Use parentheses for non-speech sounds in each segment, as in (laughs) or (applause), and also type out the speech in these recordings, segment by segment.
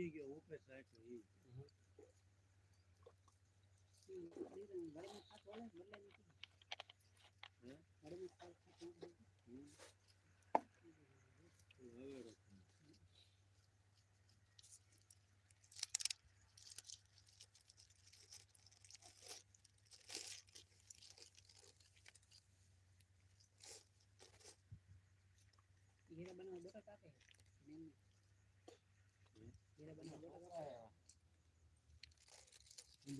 ઉગી ગયો ઉપર સાઈડ ઈ. હવેડો હીરા બનાવવા બેઠા કાપે બેન હીરા બનાવવા બેઠા રાડો પાડી દીધો હા પણ દીકરો થાય છે આરા દુબે સંબોળનો છોકરો એ તો તરત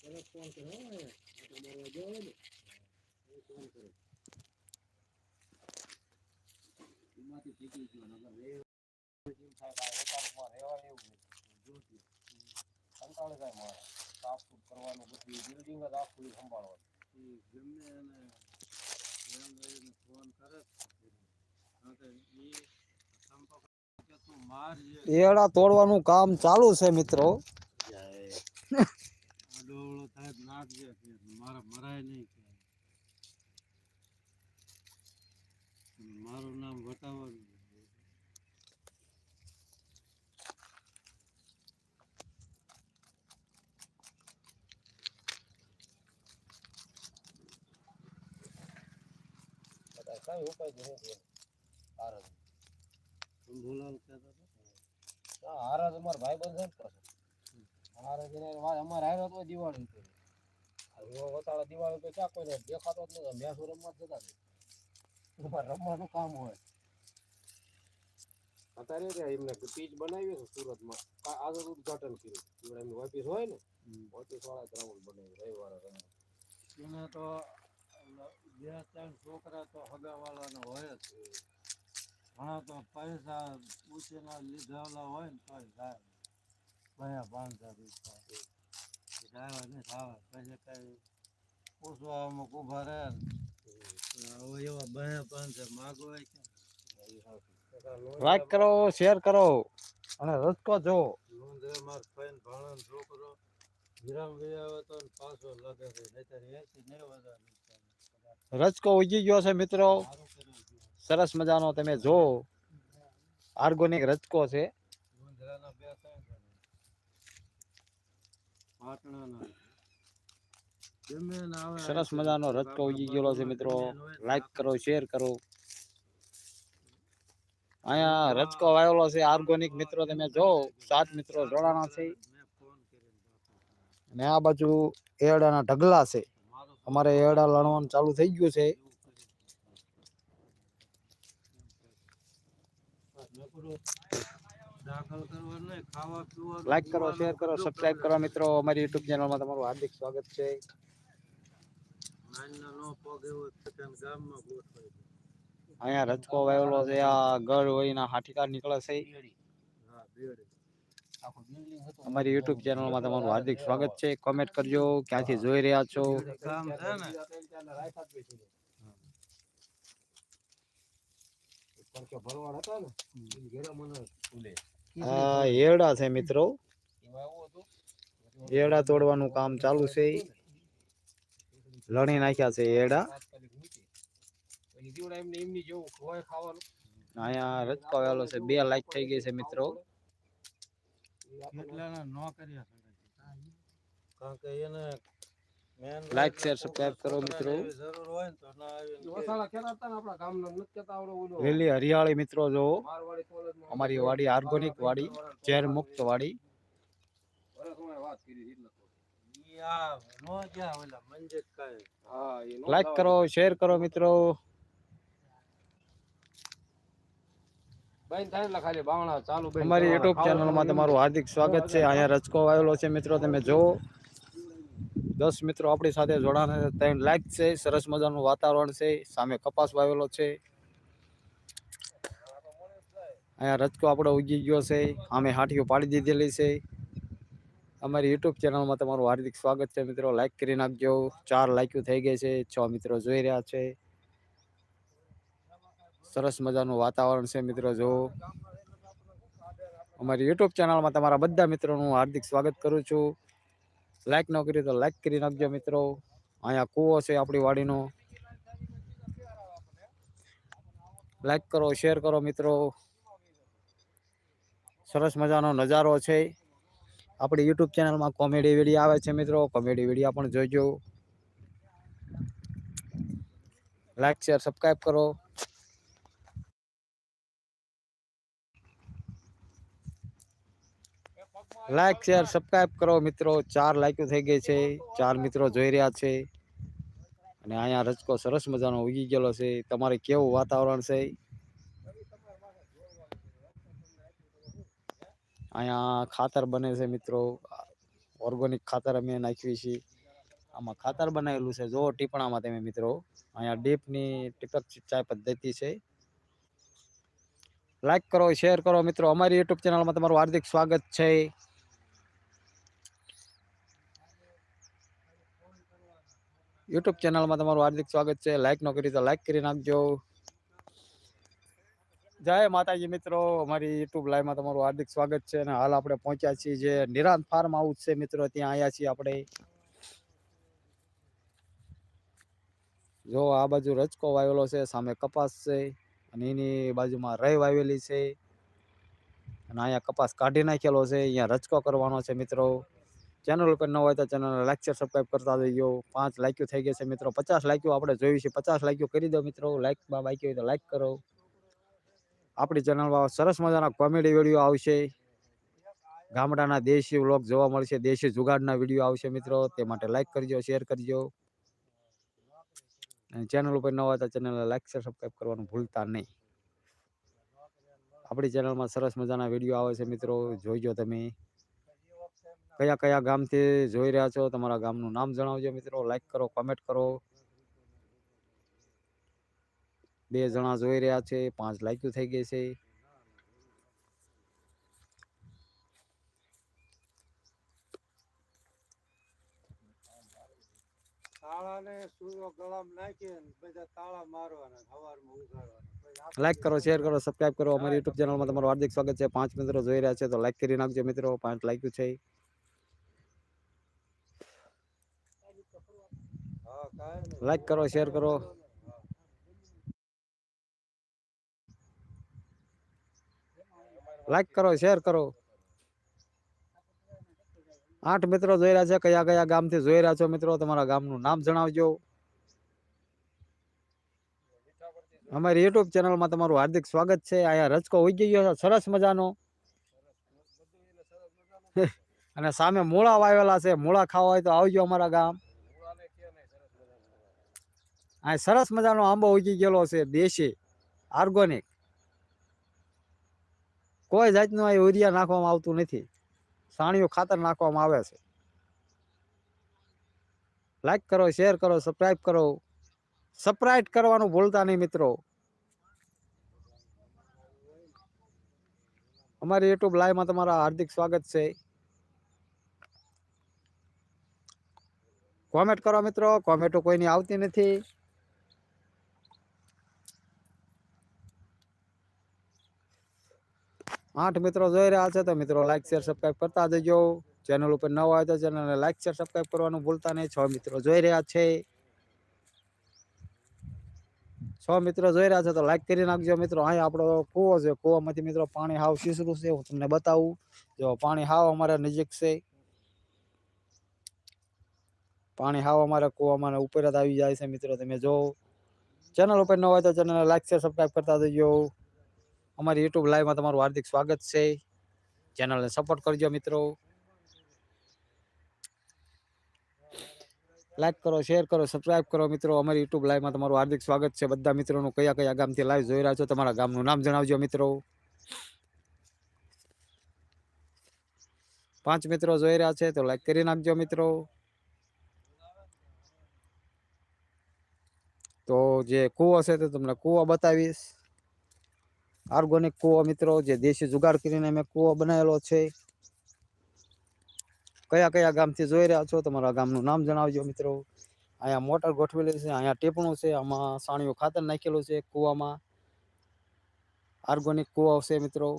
ફોન કરો હો અહીંયા. આ તો મારવા જવો ને ફોન કરો એમાંથી ફેંકી ગયો નકર રે એમ થાય કે આ વતારમાં એવું નથી. જોતી કંટાળે જાય મારે સાફ સૂફ કરવાનું બધી બિલ્ડિંગ જ આખું ઈ સંભાળવાનું ઈ ગમે એને એમ કરીને ફોન કરે હા તો ઈ સંપર્ક કે તું માર જે એડા તોડવાનું કામ ચાલુ છે, મિત્રો. આડોવળો થાય તો નાખજે કે મારા મરાય નહીં કે. અને મારું નામ વટાવવાનું કઈ ઉપાય જ નથી. કહેતા હતા ના અમાર ભાઈ બંધ છે ને પાછો હારજ એને અમારે હારે તો દિવાળી આ વતાળા દિવાળી તો ક્યાં કોઈને દેખાતો જ નથી. મેસું રમવા જતા અમારે રમવાનું કામ હોય. અત્યારે ત્યાં એમને પીચ બનાવી છે સુરતમાં આ- આગળ ઉદઘાટન કર્યું. એમની ઓફિસ હોય ને. ઓફિસ વાળા ગ્રાઉન્ડ બનાવ્યું રવિવારે રમવા. એને તો બે ત્રણ છોકરા તો હગાવાલાના હોય જ. ઘણા તો પૈસા ઉછીના લીધેલા હોય ને તોય જાય ભયા પાંચસો રૂપિયા. જાય ને થાય પછી કઈ પૂછવા અમુક ઊભા રહે ને. એવા ભયા પાંચસો કે લાઈક કરો શેર કરો. અને રસ્કો જો. નોંધે માર ફઈન ભાણો છોકરો. વિરામ વી તો પાછો લગે છે નહીતર એસી નહીં વધારે. રચકો ઉગી ગયો છે મિત્રો. સરસ મજાનો તમે જો આર્ગોનિક રચકો છે. સરસ મજાનો રચકો ઉગી ગયેલો છે મિત્રો. લાઈક કરો શેર કરો. અહીંયા રચકો વાયેલો છે આર્ગોનિક મિત્રો તમે જો સાત મિત્રો જોડાણા છે. અને આ બાજુ એરડાના ઢગલા છે. અમારે એડા લણવાનું ચાલુ થઈ ગયું છે લાઈક કરો શેર કરો સબસ્ક્રાઇબ કરે. મિત્રો અમારી યુટ્યુબ ચેનલમાં તમારું હાર્દિક સ્વાગત છે નો. અહીંયા રજકો વાવેલો છે, આ ગળ હોઈના હાઠીકાર નીકળે છે અમારી યુટ્યુબ ચેનલમાં તમારું હાર્દિક સ્વાગત છે. કોમેન્ટ કરજો ક્યાંથી જોઈ રહ્યા છો? હા એરડા છે મિત્રો. હેરડા એરડા તોડવાનું કામ ચાલુ છે. લણી નાખ્યા છે એરડા અહીંયા રચકો વાવેલો છે. બે લાઈક થઈ ગઈ છે મિત્રો. ઈ આપણને કેટલાના નો કર્યા કરે છે. કારણ કે એને main Like, road share, ને subscribe કરો છોકરાને મિત્રો. એવી જરૂર હોય ને તો ના આવી ને કે. વસાલા કહેતા હતા ને આપણા ગામના નથી કહેતા આવડો ઓલો લીલી હરિયાળી મિત્રો જો મારવાડી કોલેજમાં અમારી વાડી ઓર્ગોનિક વાડી ઝેર મુક્ત વાડી વરસ વાળા વાત કરી હતી એટલે કહું. ઈ આ નો ગયા ઓલા મંજિત કાંઈ. હા એ નો લાઈક જવા કરો શેર કરો મિત્રો અમારી કરવાના. યુટ્યુબ ખાવાનું ચેનલમાં એમ તમારું હાર્દિક સ્વાગત છે. અહીંયા રચકો વાવેલો છે મિત્રો તમે જો દસ મિત્રો આપણી સાથે જોડાણા છે. ત્રણ લાઈક છે સરસ મજાનું વાતાવરણ છે. સામે કપાસ વાવેલો છે. અહીંયા રચકો આપણો ઉગી ગયો છે. આમે હાટીઓ પાડી દીધેલી છે. અમારી યુટ્યુબ ચેનલમાં તમારું હાર્દિક સ્વાગત છે મિત્રો. લાઈક કરી નાખજો. ચાર લાઈક્યુ થઈ ગઈ છે. છ મિત્રો જોઈ રહ્યા છે. સરસ મજાનું વાતાવરણ છે મિત્રો, જો. અમારી યુટ્યુબ ચેનલમાં તમારા બધા મિત્રોનું હાર્દિક સ્વાગત કરું છું. લાઈક ન કરી તો લાઈક કરી નાખજો મિત્રો. અહીંયા કૂવો છે આપણી વાડીનો. લાઈક કરો શેર કરો મિત્રો. સરસ મજાનો નજારો છે. આપણી યુટ્યુબ ચેનલમાં કોમેડી વીડિયો આવે છે મિત્રો. કોમેડી વીડિયો પણ જોજો. લાઈક શેર સબસ્ક્રાઈબ કરો. લાઈક શેર સબસ્ક્રાઈબ કરો મિત્રો. ચાર લાઈકો થઈ ગઈ છે. ચાર મિત્રો જોઈ રહ્યા છે. અને અહીંયા રચકો સરસ મજાનો ઉગી ગયેલો છે. તમારે કેવું વાતાવરણ છે? અહીંયા ખાતર બને છે મિત્રો. ઓર્ગોનિક ખાતર અમે નાખ્યું છે આમાં ખાતર બનાવેલું છે. જો ટીપણામાં તમે મિત્રો. અહીંયા ડીપની ટીપક સિંચાઈ પદ્ધતિ છે. લાઈક કરો શેર કરો મિત્રો. અમારી યુટ્યુબ ચેનલમાં તમારું હાર્દિક સ્વાગત છે. યુટ્યુબ ચેનલમાં તમારું હાર્દિક સ્વાગત છે. લાઈક ન કરી તો લાઈક કરી નાખજો. જય માતાજી મિત્રો. અમારી યુટ્યુબ લાઈવમાં તમારું હાર્દિક સ્વાગત છે અને હાલ આપણે પહોંચ્યા છીએ જે નિરાંત ફાર્મ હાઉસ છે મિત્રો. ત્યાં આવ્યા છીએ આપણે. જો આ બાજુ રચકો વાવેલો છે, સામે કપાસ છે અને એની બાજુમાં રઈ વાવેલી છે. અને અહીંયા કપાસ કાઢી નાખેલો છે. અહીંયા રચકો કરવાનો છે મિત્રો. ચેનલ ઉપર ન હોય તો ચેનલને લાઈક શેર સબસ્ક્રાઈબ કરતા જઈજો પાંચ લાઈક્યો થઈ ગયા છે મિત્રો. પચાસ લાઈક્યો આપણે જોયું છે. પચાસ લાઈક્યો કરી દો મિત્રો. લાઈકમાં બાકી હોય તો લાઈક કરો. આપણી ચેનલમાં સરસ મજાના કોમેડી વીડિયો આવશે. ગામડાના દેશી વ્લોગ જોવા મળશે. દેશી જુગાડના વીડિયો આવશે મિત્રો. તે માટે લાઈક કરજો શેર કરજો. ચેનલ ઉપર ન હોય તો ચેનલને લાઈક શેર સબસ્ક્રાઈબ કરવાનું ભૂલતા નહીં. આપણી ચેનલમાં સરસ મજાના વીડિયો આવે છે મિત્રો. જોઈજો તમે. કયા કયા ગામથી જોઈ રહ્યા છો? તમારા ગામનું નામ જણાવજો મિત્રો. લાઈક કરો કોમેન્ટ કરો. બે જણા જોઈ રહ્યા છે. પાંચ લાઈક્યું થઈ ગઈ છે. લાઈક કરો શેર કરો સબસ્ક્રાઇબ કરો. અમારી યુટ્યુબ ચેનલમાં તમારું હાર્દિક સ્વાગત છે. પાંચ મિત્રો જોઈ રહ્યા છે તો લાઈક કરી નાખજો મિત્રો. પાંચ લાઈક્યું છે હા કાંઈ નહીં. લાઈક કરો શેર કરો. લાઈક કરો શેર કરો. આઠ મિત્રો જોઈ રહ્યા છે, કયા કયા ગામથી જોઈ રહ્યા છો મિત્રો? તમારા ગામનું નામ જણાવજો. અમારી યુટ્યુબ ચેનલમાં તમારું હાર્દિક સ્વાગત છે. અહીંયા રચકો ઉગી ગયો સરસ મજાનો. (laughs) અને સામે મૂળા વાવેલા છે, મૂળા ખાવા હોય તો આવજો અમારા ગામ. આ સરસ મજાનો આંબો ઉગી ગયેલો છે, દેશી ઓર્ગોનિક કોઈ જાતનું આ યુરિયા નાખવામાં આવતું નથી. સાણિયું ખાતર નાખવામાં આવે છે. લાઈક કરો શેર કરો સબસ્ક્રાઈબ કરો. સબસ્ક્રાઇબ કરવાનું ભૂલતા નહીં મિત્રો. અમારી યુટ્યુબ લાઈવમાં તમારા હાર્દિક સ્વાગત છે. કોમેન્ટ કરો મિત્રો કોમેન્ટો કોઈની આવતી નથી. આઠ મિત્રો જોઈ રહ્યા છે તો મિત્રો લાઈક શેર સબસ્ક્રાઈબ કરતા જજો. ચેનલ ઉપર ન હોય તો ચેનલને લાઈક શેર સબસ્ક્રાઈબ કરવાનું ભૂલતા નહીં. છ મિત્રો જોઈ રહ્યા છે. છ મિત્રો જોઈ રહ્યા છે તો લાઈક કરી નાખજો મિત્રો. અહીં આપણો કૂવો છે. કૂવામાંથી મિત્રો પાણી હાવ સીસરું છે. હું તમને બતાવું. જો પાણી હાવ અમારે નજીક છે. પાણી હાવ અમારે કૂવામાં ઉપર જ આવી જાય છે મિત્રો. તમે જો ચેનલ ઉપર ન હોય તો ચેનલને લાઈક શેર સબસ્ક્રાઈબ કરતા જજો. અમારી યુટ્યુબ લાઈવમાં તમારું હાર્દિક સ્વાગત છે. ચેનલને સપોર્ટ કરજો, મિત્રો. લાઈક કરો શેર કરો સબસ્ક્રાઈબ કરો, મિત્રો. અમારી યુટ્યુબ લાઈવમાં તમારું હાર્દિક સ્વાગત છે. બધા મિત્રોનું કયા કયા ગામથી લાઈવ જોઈ રહ્યા છો તમારા ગામનું નામ જણાવજો, મિત્રો. પાંચ મિત્રો જોઈ રહ્યા છે, તો લાઈક કરી નાખજો, મિત્રો. તો જે કૂવો છે તે તમને કૂવો બતાવીશ. ઓર્ગોનિક કૂવો મિત્રો, જે દેશી જુગાડ કરીને મેં કૂવો બનાવેલો છે. કયા કયા ગામથી જોઈ રહ્યા છો તમારા ગામનું નામ જણાવજો મિત્રો. અહીંયા મોટર ગોઠવેલી છે, અહીંયા ટેપણું છે, આમાં સાણિયું ખાતર નાખેલું છે કૂવામાં. આર્ગોનિક કૂવાઓ છે મિત્રો.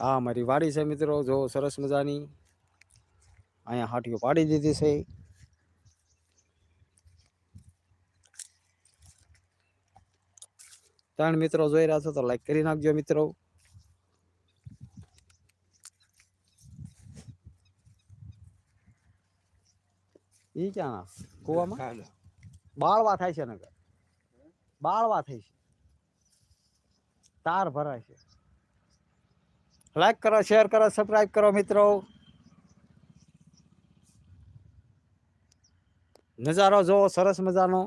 હા મારી વાડી છે મિત્રો, જો સરસ મજાની. અહીંયા હાટીઓ પાડી દીધી છે. ત્રણ મિત્રો જોઈ રહ્યા છો તો લાઈક કરી નાખજો મિત્રો. ઈ ક્યાં કુવામાં? બાળવા થાય છે નગર બાળવા થાય છે. તાર ભરાય છે. લાઈક કરો શેર કરો સબસ્ક્રાઇબ કરો મિત્રો. નજારો જોવો સરસ મજાનો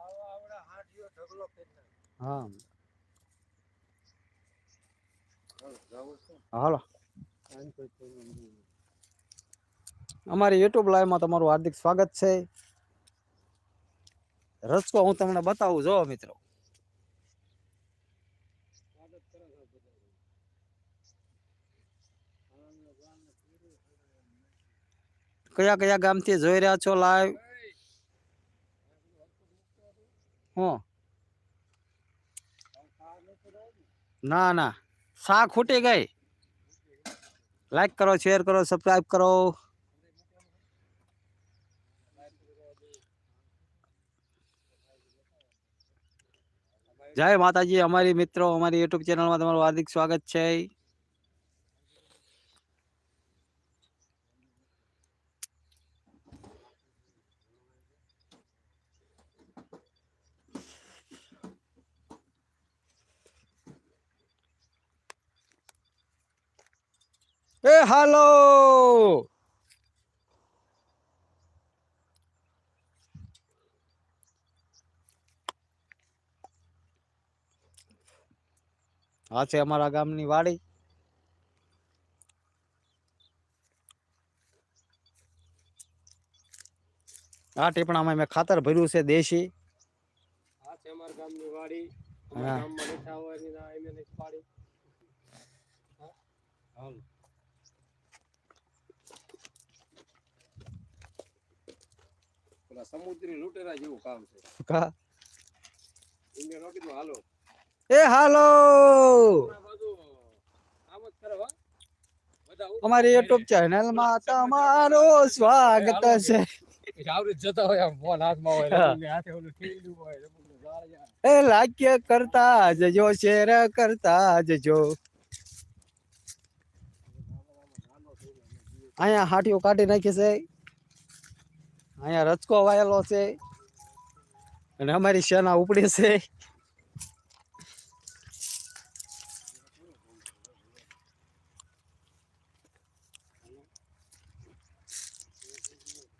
આવા આવડા હાંઠિયો ઢગલો કરી નાખ્યો. હા. હાલો. અમારી યુટ્યુબ લાઈવમાં તમારું હાર્દિક સ્વાગત છે. રસકો હું તમને બતાવું જો મિત્રો. કયા કયા ગામથી જોઈ રહ્યા છો લાઈવ હું. ના ના. શાક ખૂટી ગઈ. લાઈક કરો શેર કરો સબસ્ક્રાઈબ કરો. જય માતાજી, અમારી મિત્રો, અમારી યુટ્યુબ ચેનલમાં તમારું હાર્દિક સ્વાગત છે. એ હાલો. આ છે અમારા ગામની વાડી. આ ટીપણામાં મેં ખાતર ભર્યું છે દેશી. આ છે અમારા ગામની વાડી. હા. અમારા ગામમાં બેઠા હોય એમ પાડી. હાલો. સમુદ્રી લૂંટેરા જેવું કામ છે. કા? એમને નો કીધું હાલો. એ હાલો! આ બાજુ આમ જ કરે હો. બધા ઉપર અમારી યુટ્યુબ ચેનલમાં તમારું સ્વાગત છે. આવરી જતા હોય આમ ફોન હાથમાં હોય હા. રમૂલને હાથે ઓલું ઠેલ્યું હોય રમૂલને ગાળ જાય. એ લાગ્ય કરતા જજો શેર કરતા જજો અહીંયા હાટીઓ કાઢી નાખી છે. અહીંયા રચકો વાયેલો છે અને અમારી સેના ઉપડી છે.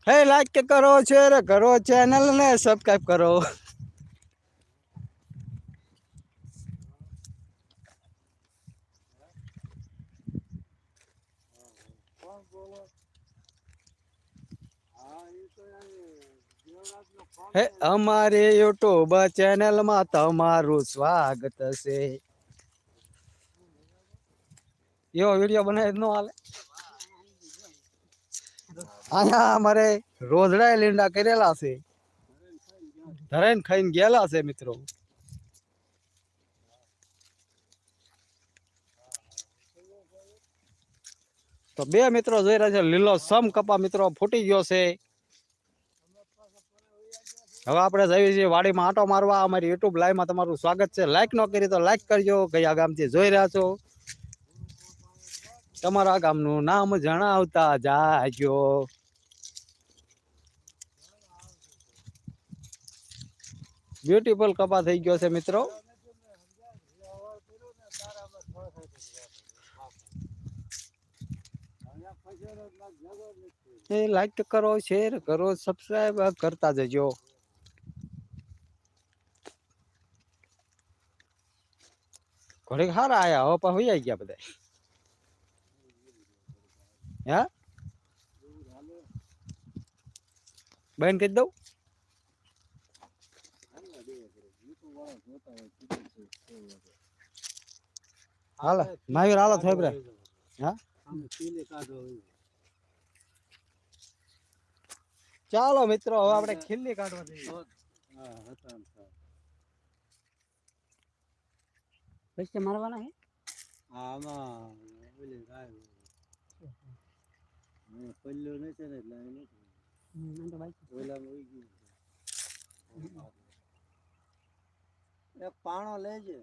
હે લાઈક કરો શેર કરો ચેનલ ને સબસ્ક્રાઈબ કરો. હા, ઈ તો યાર દેવરાજનો ફોન હે છે. અમારી યુટ્યુબ ચેનલમાં તમારું સ્વાગત છે. એવો વીડિયો બનાવી ન હાલે. અહીંયા અમારે રોજડા લીંડા કરેલા છે. ધરાઈને ખાઈને ગયેલા છે મિત્રો. તો બે મિત્રો જોઈ રહ્યા છે લીલો સમ કપા મિત્રો ફૂટી ગયો છે. હવે આપણે જઈએ છીએ વાડીમાં આટો મારવા. અમારી યુટ્યુબ લાઈવમાં તમારું સ્વાગત છે. લાઈક ન કરી તો લાઈક કરજો. કયા ગામથી જોઈ રહ્યા છો? તમારા ગામનું નામ જણાવતા જાજો. બ્યુટીફુલ કપા થઈ ગયો છે મિત્રો. એ લાઈક કરો શેર કરો સબસ્ક્રાઈબ કરતા જજો. ઘડીક હારા આયા, હવે પણ હોઈ ગયા બધા. હા? બેન કહી દઉં? હાલે, મહાવીર, હાલો bre. હા. ચાલો મિત્રો, હવે આપણે ખીલ્લી કાઢવા જઈએ. ને. પૈસા મારવાના હે આમાં ઓલી ગાય પલ્લો નથી ને એટલે નથી તો છે. ઓલામાં ઉઈ ગયું એ પાણો લેજે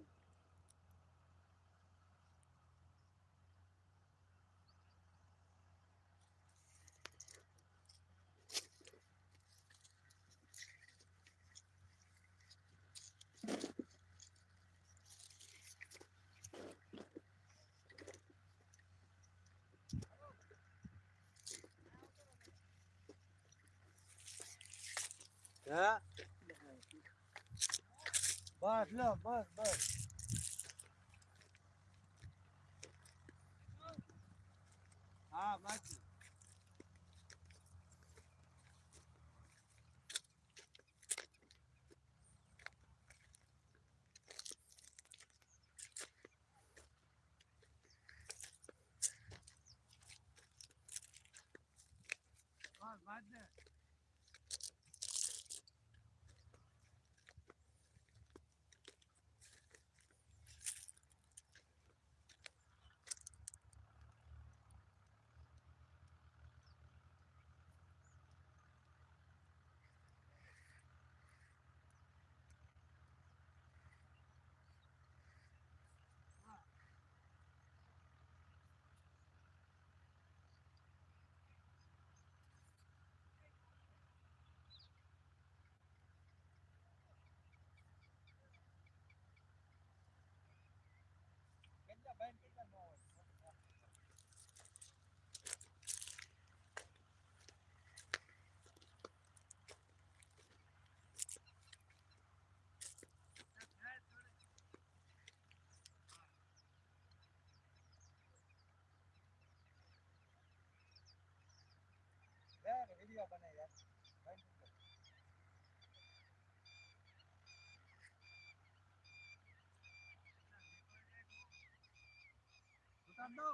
હે બસ લો બસ બસ. હા બાકી. ઉતાર દો